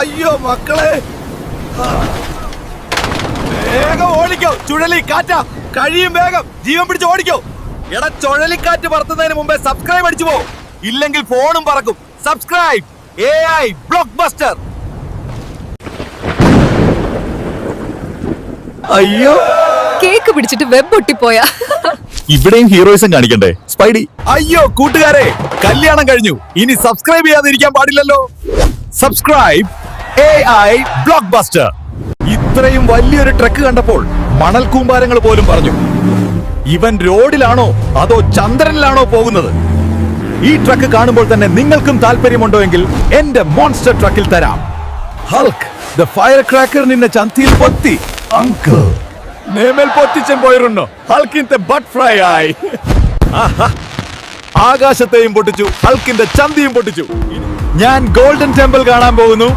അയ്യോ മക്കളെ. വേഗം ഓടിക്കോ. ചുഴലി കാറ്റാ. കഴിയും വേഗം. ജീവൻ പിടിച്ച് ഓടിക്കോ. എടാ ചുഴലിക്കാറ്റ് പറത്തുന്നതിന് മുമ്പേ സബ്സ്ക്രൈബ് അടിച്ചു പോ. ഇല്ലെങ്കിൽ ഫോണും പറക്കും. Subscribe. A I blockbuster അയ്യോ. കേക്ക് പിടിച്ചിട്ട് വെബ് ഒട്ടിപ്പോയ ഇവിടെയും ഹീറോയിസം കാണിക്കണ്ടേ? സ്പൈഡി അയ്യോ കൂട്ടുകാരെ കല്യാണം കഴിഞ്ഞു. ഇനി സബ്സ്ക്രൈബ് ചെയ്യാതിരിക്കാൻ പാടില്ലല്ലോ. Subscribe A I blockbuster ഇത്രയും വലിയൊരു ട്രക്ക് കണ്ടപ്പോൾ മണൽ കൂമ്പാരങ്ങൾ പോലും പറഞ്ഞു. ഇവൻ റോഡിലാണോ അതോ ചന്ദ്രനിലാണോ പോകുന്നത്? ഈ ട്രക്ക് കാണുമ്പോൾ തന്നെ നിങ്ങൾക്കും താല്പര്യമുണ്ടോ എങ്കിൽ എന്റെ മോൺസ്റ്റർ ട്രക്കിൽ തരാം. ഹൽക്ക് ദ ഫയർ ക്രാക്കർ നിന്നെ ചന്തിയിൽ പൊത്തി. അങ്കിൾ നേമൽ പൊത്തിച്ചൻ പോയിരുന്നു. ഹൽക്കിന്റെ ബട്ട് ഫ്രൈ ആയി ആഹാ. ആകാശത്തെയും പൊട്ടിച്ചു ഹൾക്കിന്റെ ചന്തിയും പൊട്ടിച്ചു. ഞാൻ ഗോൾഡൻ ടെമ്പിൾ കാണാൻ പോകുന്നു.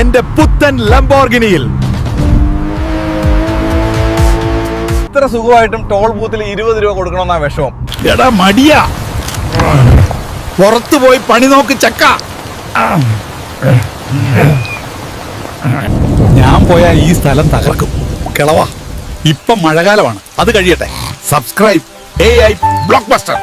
എന്റെ പുത്തൻ ലംബോർഗിനിയിൽ. ഇത്ര സുഖമായിട്ടും ടോൾ ബൂത്തിൽ ഇരുപത് രൂപ കൊടുക്കണമെന്നാ വിഷമം. എടാ മടിയ. പുറത്തു പോയി പണി നോക്ക് ചക്ക. ഞാൻ പോയാൽ ഈ സ്ഥലം തകർക്കും. കിളവാ. ഇപ്പം മഴക്കാലമാണ് അത് കഴിയട്ടെ. Subscribe A I blockbuster